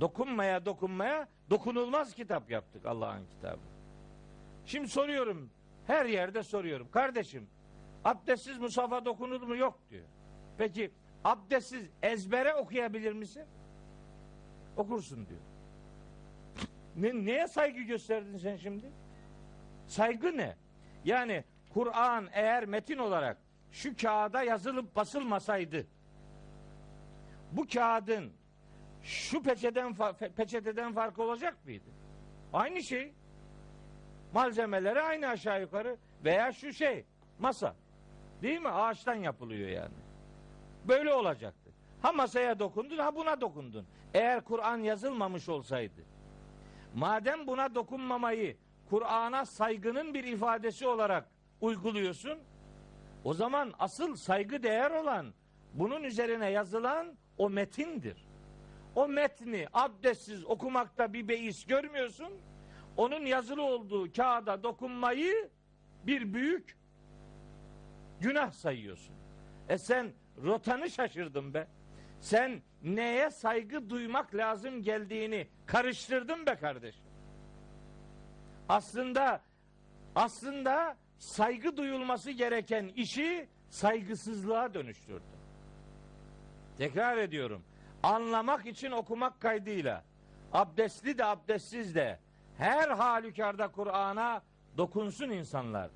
Dokunmaya dokunmaya dokunulmaz kitap yaptık Allah'ın kitabı. Şimdi soruyorum. Her yerde soruyorum. Kardeşim abdestsiz musafa dokunur mu? Yok diyor. Peki abdestsiz ezbere okuyabilir misin? Okursun diyor. Ne, neye saygı gösterdin sen şimdi? Saygı ne? Yani Kur'an eğer metin olarak şu kağıda yazılıp basılmasaydı bu kağıdın şu peçeden peçeteden farkı olacak mıydı? Aynı şey. Malzemeleri aynı aşağı yukarı veya şu şey masa. Değil mi? Ağaçtan yapılıyor yani. Böyle olacaktı. Ha masaya dokundun ha buna dokundun. Eğer Kur'an yazılmamış olsaydı. Madem buna dokunmamayı Kur'an'a saygının bir ifadesi olarak uyguluyorsun. O zaman asıl saygı değer olan bunun üzerine yazılan o metindir. O metni abdestsiz okumakta bir beis görmüyorsun. Onun yazılı olduğu kağıda dokunmayı bir büyük günah sayıyorsun. E sen rotanı şaşırdın be. Sen neye saygı duymak lazım geldiğini karıştırdın be kardeşim. Aslında aslında saygı duyulması gereken işi saygısızlığa dönüştürdü. Tekrar ediyorum. Anlamak için okumak kaydıyla abdestli de abdestsiz de her halükarda Kur'an'a dokunsun insanlar.